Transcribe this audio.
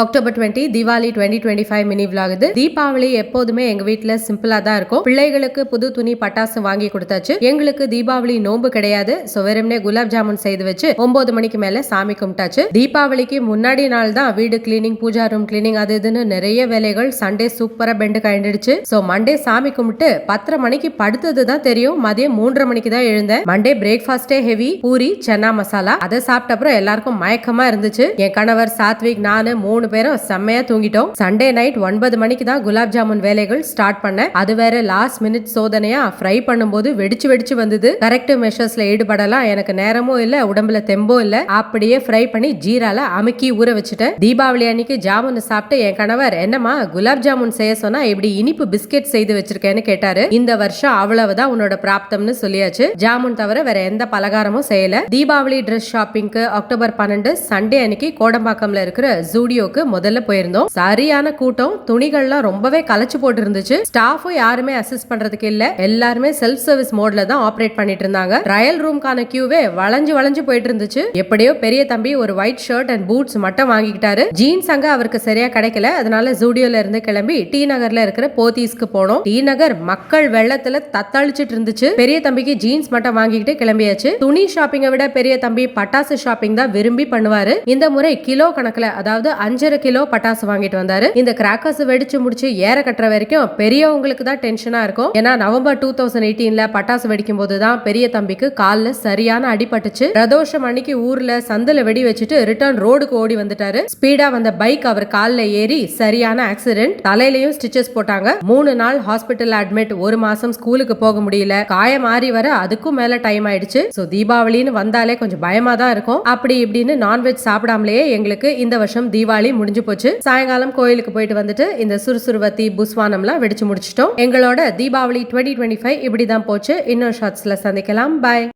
October twenty Deepavali twenty twenty five mini vlog இது. தீபாவளி எப்போதுமே எங்க வீட்டுல சிம்பிளா தான் இருக்கும். பிள்ளைகளுக்கு புது துணி பட்டாசு வாங்கி கொடுத்தாச்சு. எங்களுக்கு தீபாவளி நோன்பு கிடையாது. சோ வெறும்னே குலாப் ஜாமுன் செய்து வச்சு ஒன்பது மணிக்கு மேல சாமி கும்பிட்டாச்சு. தீபாவளிக்கு முன்னாடி நாள் தான் வீடு கிளீனிங் பூஜா ரூம் கிளீனிங் அது இதுன்னு நிறைய வேலைகள் சண்டே சூப்பரா பெண்டு கழிடுச்சு சோ மண்டே சாமி கும்பிட்டு பத்தரை மணிக்கு படுத்தது தான் தெரியும். மதியம் மூன்றரை மணிக்கு தான் எழுந்தேன். மண்டே பிரேக்ஃபாஸ்டே ஹெவி பூரி சன்னா மசாலா. அதை சாப்பிட்ட அப்புறம் எல்லாருக்கும் மயக்கமா இருந்துச்சு. என் கணவர் சாத்விக் நானு மூணு பேரும் செம்மையா தூங்கிட்டோம். சண்டே நைட் ஒன்பது மணிக்கு தான் குலாப் ஜாமுன் வேலைகள் ஸ்டார்ட் பண்ணேன். அது வேற லாஸ்ட் மினிட் சோதனையா ஃப்ரை பண்ணும்போது வெடிச்சு வெடிச்சு வந்தது. கரெக்டிவ் மெஷர்ஸ்ல ஈடுபடலாம். எனக்கு நேரமும் இல்ல உடம்புல தெம்பும் இல்ல. அப்படியே ஃப்ரை பண்ணி ஜீரால அமுக்கி ஊற வச்சுட்டேன். தீபாவளி அன்னைக்கு ஜாமுன் சாப்பிட்டு என் கணவர் என்னம்மா குலாப் ஜாமுன் செய்ய சொன்னா இப்படி இனிப்பு பிஸ்கெட் செய்து வச்சிருக்கேன்னு கேட்டாரு. இந்த வருஷம் அவ்வளவுதான் உன்னோட பிராப்தம்னு சொல்லியாச்சு. ஜாமுன் தவிர வேற எந்த பலகாரமும் செய்யல. தீபாவளி ட்ரெஸ் ஷாப்பிங்க்கு அக்டோபர் பன்னெண்டு சண்டே அன்னைக்கு கோடம்பாக்கம்ல இருக்கிற ஜூடியோ ஸ்டுடியோக்கு முதல்ல போயிருந்தோம். சரியான கூட்டம். துணிகள்லாம் ரொம்பவே கலைச்சு போட்டு இருந்துச்சு ஸ்டாஃபும் யாருமே அசிஸ்ட் பண்றதுக்கு இல்ல. எல்லாருமே செல்ஃப் சர்வீஸ் மோட்ல தான் ஆப்ரேட் பண்ணிட்டு இருந்தாங்க. ட்ரையல் ரூம்கான கியூவே வளைஞ்சு வளைஞ்சு போயிட்டு இருந்துச்சு. எப்படியோ பெரிய தம்பி ஒரு ஒயிட் ஷர்ட் அண்ட் பூட்ஸ் மட்டும் வாங்கிக்கிட்டாரு. ஜீன்ஸ் அங்க அவருக்கு சரியா கிடைக்கல. அதனால ஜூடியோல இருந்து கிளம்பி டி நகர்ல இருக்கிற போத்தீஸ்க்கு போனோம். டி நகர் மக்கள் வெள்ளத்துல தத்தளிச்சிட்டு இருந்துச்சு. பெரிய தம்பிக்கு ஜீன்ஸ் மட்டும் வாங்கிக்கிட்டு கிளம்பியாச்சு. துணி ஷாப்பிங்கை விட பெரிய தம்பி பட்டாசு ஷாப்பிங் தான் விரும்பி பண்ணுவாரு. இந்த முறை கிலோ கணக்குல அதாவது அஞ்சு அஞ்சரை கிலோ பட்டாசு வாங்கிட்டு வந்தாரு. இந்த கிராக்கர்ஸ் வெடிச்சு முடிச்சு ஏற கட்டுற வரைக்கும் பெரியவங்களுக்கு தான் டென்ஷனா இருக்கும். ஏன்னா நவம்பர் டூ தௌசண்ட் எயிட்டீன்ல பட்டாசு வெடிக்கும் போது தான் பெரிய தம்பிக்கு காலில் சரியான அடிபட்டுச்சு. பிரதோஷம் அன்னைக்கு ஊர்ல சந்தில வெடி வச்சுட்டு ரிட்டர்ன் ரோடுக்கு ஓடி வந்துட்டாரு. ஸ்பீடா வந்த பைக் அவர் காலில் ஏறி சரியான ஆக்சிடென்ட் தலையிலயும் ஸ்டிச்சஸ் போட்டாங்க. மூணு நாள் ஹாஸ்பிட்டல் அட்மிட் ஒரு மாசம் ஸ்கூலுக்கு போக முடியல. காயம் மாறி வர அதுக்கும் மேல டைம் ஆயிடுச்சு. ஸோ தீபாவளின்னு வந்தாலே கொஞ்சம் பயமா தான் இருக்கும். அப்படி இப்படின்னு நான்வெஜ் சாப்பிடாமலேயே எங்களுக்கு இந்த வருஷம் தீபாவளி முடிஞ்சு போச்சு. சாயங்காலம் கோயிலுக்கு போயிட்டு வந்துட்டு இந்த சுறுசுறுவத்தி புஸ்வானம்லாம் வெடிச்சு முடிச்சிட்டோம். எங்களோட தீபாவளி டுவெண்ட்டி டுவெண்ட்டி ஃபைவ் இப்படி தான் போச்சு. இன்னொரு ஷார்ட்ஸ்ல சந்திக்கலாம். பாய்